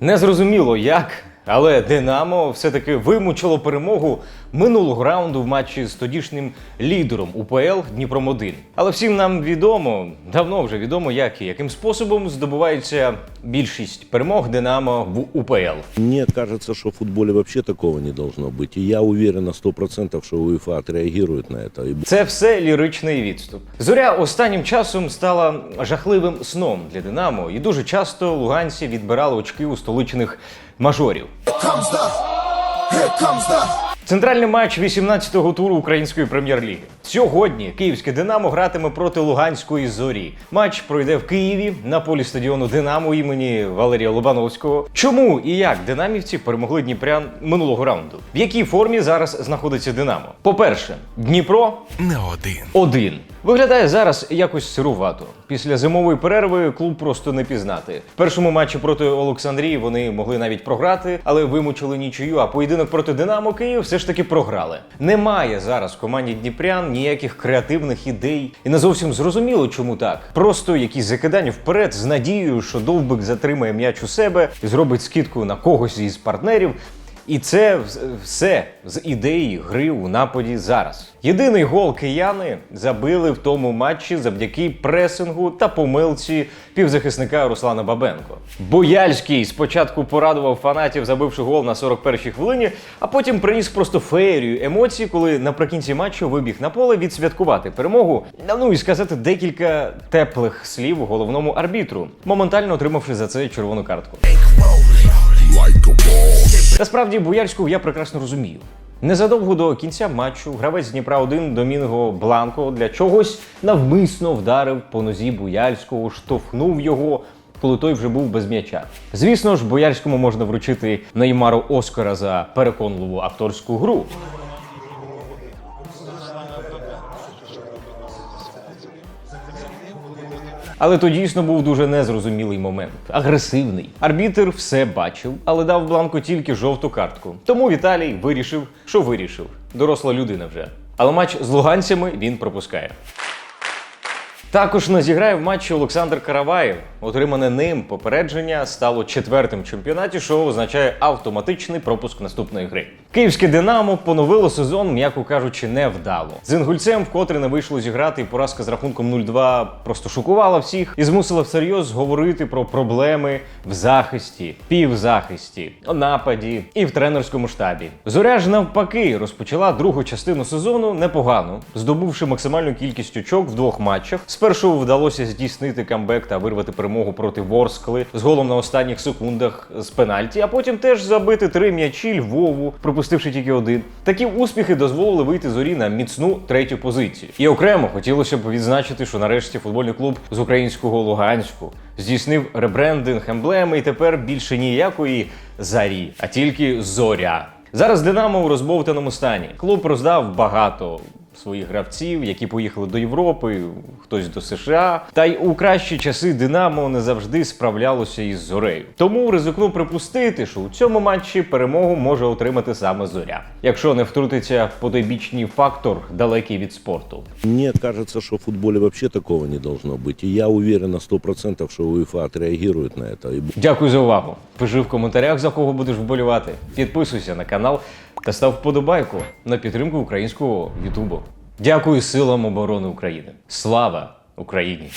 Незрозуміло як, але Динамо все-таки вимучило перемогу минулого раунду в матчі з тодішнім лідером УПЛ Дніпром 1. Але всім нам відомо, давно вже відомо, як і яким способом здобувається більшість перемог Динамо в УПЛ. Мне кажется, что в футболе вообще такого не должно быть. И я уверен на 100%, что УЕФА отреагирует на. И Це все ліричний відступ. Зоря останнім часом стала жахливим сном для Динамо, і дуже часто луганці відбирали очки у столичних мажорів. Центральний матч 18-го туру української прем'єр-ліги. Сьогодні київське Динамо гратиме проти Луганської зорі. Матч пройде в Києві на полі стадіону Динамо імені Валерія Лобановського. Чому і як динамівці перемогли Дніпрян минулого раунду? В якій формі зараз знаходиться Динамо? По-перше, Дніпро не один. один. Виглядає зараз якось сирувато. Після зимової перерви клуб просто не пізнати. В першому матчі проти Олександрії вони могли навіть програти, але вимучили нічию. А поєдинок проти Динамо Київ все ж таки програли. Немає зараз в команді Дніпрян ніяких креативних ідей, і не зовсім зрозуміло, чому так. Просто якісь закидання вперед з надією, що довбик затримає м'яч у себе і зробить скидку на когось із партнерів. І це все з ідеї гри у нападі зараз. Єдиний гол кияни забили в тому матчі завдяки пресингу та помилці півзахисника Руслана Бабенко. Бояльський спочатку порадував фанатів, забивши гол на 41-й хвилині, а потім приніс просто феєрію емоцій, коли наприкінці матчу вибіг на поле відсвяткувати перемогу. Ну і сказати декілька теплих слів головному арбітру, моментально отримавши за це червону картку. Насправді Боярську я прекрасно розумію. Незадовго до кінця матчу гравець Дніпра 1 Домінго Бланко для чогось навмисно вдарив по нозі Буяльського, штовхнув його, коли той вже був без м'яча. Звісно ж, Боярському можна вручити Неймару Оскара за переконливу акторську гру. Але то дійсно був дуже незрозумілий момент, агресивний. Арбітер все бачив, але дав бланку тільки жовту картку. Тому Віталій вирішив, що вирішив. Доросла людина вже. Але матч з луганцями він пропускає. Також не зіграє в матчі Олександр Караваєв. Отримане ним попередження стало четвертим чемпіонаті, що означає автоматичний пропуск наступної гри. Київське Динамо поновило сезон, м'яко кажучи, невдало. З інгульцем вкотре не вийшло зіграти, і поразка з рахунком 0-2 просто шокувала всіх і змусила всерйоз говорити про проблеми в захисті, півзахисті, нападі і в тренерському штабі. Зоря ж навпаки розпочала другу частину сезону непогано, здобувши максимальну кількість очок в двох матчах. Спершу вдалося здійснити камбек та вирвати перемогу проти Ворскли з голом на останніх секундах з пенальті, а потім теж забити три м'ячі Львову, пропустивши тільки один. Такі успіхи дозволили вийти зорі на міцну третю позицію. І окремо хотілося б відзначити, що нарешті футбольний клуб з українського Луганську здійснив ребрендинг емблеми, і тепер більше ніякої зарі, а тільки зоря. Зараз Динамо у розбовтаному стані. Клуб роздав багато своїх гравців, які поїхали до Європи, хтось до США. Та й у кращі часи Динамо не завжди справлялося із зорею. Тому ризикну припустити, що у цьому матчі перемогу може отримати саме зоря, якщо не втрутиться потойбічний фактор, далекий від спорту. мне кажется, что в футболе вообще такого не должно быть. И я уверен на 100%, что УЕФА отреагирует на. И Дякую за увагу. Пиши в коментарях, за кого будеш вболівати. Підписуйся на канал та став вподобайку на підтримку українського Ютубу. Дякую силам оборони України. Слава Україні!